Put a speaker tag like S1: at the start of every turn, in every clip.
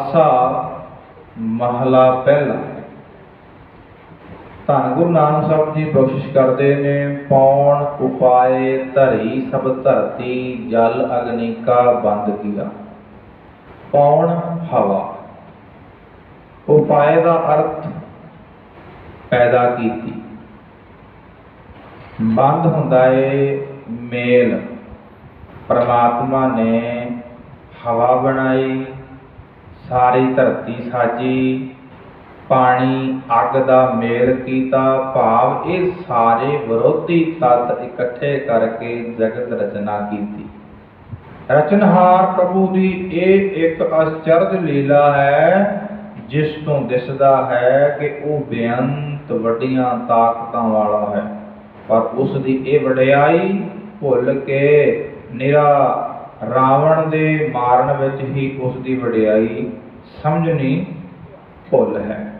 S1: ਆਸਾ ਮਹਲਾ ਪਹਿਲਾ। ਧੰਨ ਗੁਰੂ ਨਾਨਕ ਸਾਹਿਬ ਜੀ ਬਖਸ਼ਿਸ਼ ਕਰਦੇ ਨੇ, ਪੌਣ ਉਪਾਏ ਧਰੀ ਸਭ ਧਰਤੀ, ਜਲ ਅਗਨੀ ਕਾ ਬੰਦ ਕੀਆ। ਪੌਣ ਹਵਾ। ਉਪਾਏ ਦਾ ਅਰਥ ਪੈਦਾ ਕੀਤੀ। ਬੰਦ ਹੁੰਦਾ ਏ ਮੇਲ। ਪਰਮਾਤਮਾ ਨੇ ਹਵਾ ਬਣਾਈ ਸਾਰੀ ਧਰਤੀ ਸਾਜੀ। ਪਾਣੀ, ਅੱਗ ਦਾ ਮੇਲ ਕੀਤਾ ਭਾਵ ਇਹ ਸਾਰੇ ਵਿਰੋਧੀ ਤੱਤ ਇਕੱਠੇ ਕਰਕੇ ਜਗਤ ਰਚਨਾ ਕੀਤੀ। ਰਚਨਹਾਰ ਪ੍ਰਭੂ ਦੀ ਇਹ ਇੱਕ ਅਚਰਜ ਲੀਲਾ ਹੈ, ਜਿਸ ਤੋਂ ਦਿਸਦਾ ਹੈ ਕਿ ਉਹ ਬੇਅੰਤ ਵੱਡੀਆਂ ਤਾਕਤਾਂ ਵਾਲਾ ਹੈ। ਪਰ ਉਸ ਦੀ ਇਹ ਵਡਿਆਈ ਭੁੱਲ ਕੇ ਨਿਰਾ ਰਾਵਣ ਦੇ ਮਾਰਨ ਵਿੱਚ ਹੀ ਉਸ ਦੀ ਵਡਿਆਈ ਸਮਝਣੀ ਭੁੱਲ ਹੈ।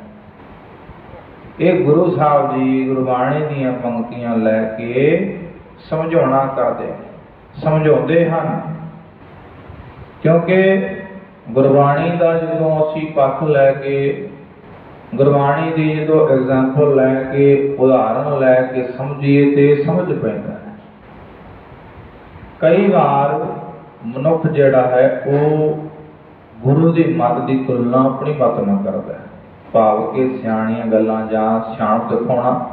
S1: ਇਹ ਗੁਰੂ ਸਾਹਿਬ ਜੀ ਗੁਰਬਾਣੀ ਦੀਆਂ ਪੰਕਤੀਆਂ ਲੈ ਕੇ ਸਮਝਾਉਣਾ ਕਰਦੇ ਸਮਝਾਉਂਦੇ ਹਨ। ਕਿਉਂਕਿ ਗੁਰਬਾਣੀ ਦਾ ਜਦੋਂ ਅਸੀਂ ਪੱਖ ਲੈ ਕੇ, ਗੁਰਬਾਣੀ ਦੀ ਜਦੋਂ ਐਗਜ਼ਾਮਪਲ ਲੈ ਕੇ, ਉਦਾਹਰਨ ਲੈ ਕੇ ਸਮਝੀਏ ਤੇ ਸਮਝ ਪੈਂਦਾ ਹੈ। ਕਈ ਵਾਰ ਮਨੁੱਖ ਜਿਹੜਾ ਹੈ, ਉਹ ਗੁਰੂ ਦੀ ਮੱਤ ਦੀ ਤੁਲਨਾ ਆਪਣੀ ਮੱਤ ਨਾਲ ਕਰਦਾ ਹੈ। ਭਾਵ ਕਿ ਸਿਆਣੀਆਂ ਗੱਲਾਂ ਜਾਂ ਸਿਆਣਪ ਦਿਖਾਉਣਾ।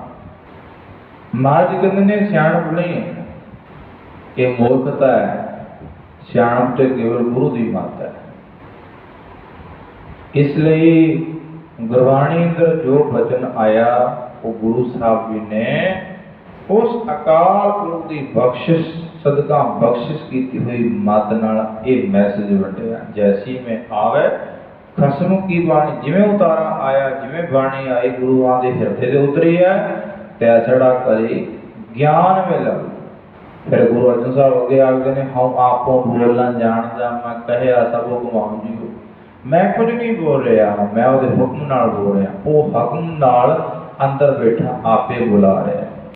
S1: ਮਹਾਰਾਜ ਕਹਿੰਦੇ ਨੇ, ਸਿਆਣਪ ਨਹੀਂ ਹੈ। ਇਹ ਮੂਰਖਤਾ ਹੈ। ਸਿਆਣਪ ਤੇ ਕੇਵਲ ਗੁਰੂ ਦੀ ਮੱਤ ਹੈ। ਇਸ ਲਈ ਗੁਰਬਾਣੀ ਅੰਦਰ ਜੋ ਬਚਨ ਆਇਆ, ਉਹ ਗੁਰੂ ਸਾਹਿਬ ਜੀ ਨੇ ਉਸ ਅਕਾਲ ਪੁਰਖ ਦੀ ਬਖਸ਼ਿਸ਼ ਸਦਕਾ ਬਖਸ਼ਿਸ਼ ਕੀਤੀ ਹੋਈ ਮਤ ਨਾਲ ਇਹ ਮੈਸੇਜ ਵੰਡਿਆ, ਜੈਸੀ ਮੈਂ ਆਵੇ, ਖਸਮ ਕੀ ਬਾਣੀ? ਜਿਵੇਂ ਉਤਾਰਾ ਆਇਆ, ਜਿਵੇਂ ਬਾਣੀ ਆਈ, ਗੁਰੂਆਂ ਦੇ ਹਿਰਦੇ ਦੇ ਉਤਰੀ ਹੈ, ਤੈਸੜਾ ਕਰੇ ਗਿਆਨ ਮਿਲ ਫਿਰ ਗੁਰੂ ਅਰਜਨ ਸਾਹਿਬ ਅੱਗੇ ਆਖਦੇ ਨੇ, ਹਉ ਆਪੋ ਬੋਲਣਾ ਜਾਣਦਾ ਮੈਂ ਕਹਿਆ, ਸਭ ਹੁਕਮਾਂ ਜੀਓ। ਮੈਂ ਕੁਝ ਨਹੀਂ ਬੋਲ ਰਿਹਾ, ਮੈਂ ਉਹਦੇ ਹੁਕਮ ਨਾਲ ਬੋਲ ਰਿਹਾ, ਉਹ ਹੁਕਮ ਨਾਲ ਅੰਦਰ ਬੈਠਾ, ਆਪੇ ਬੁਲਾ ਰਿਹਾ।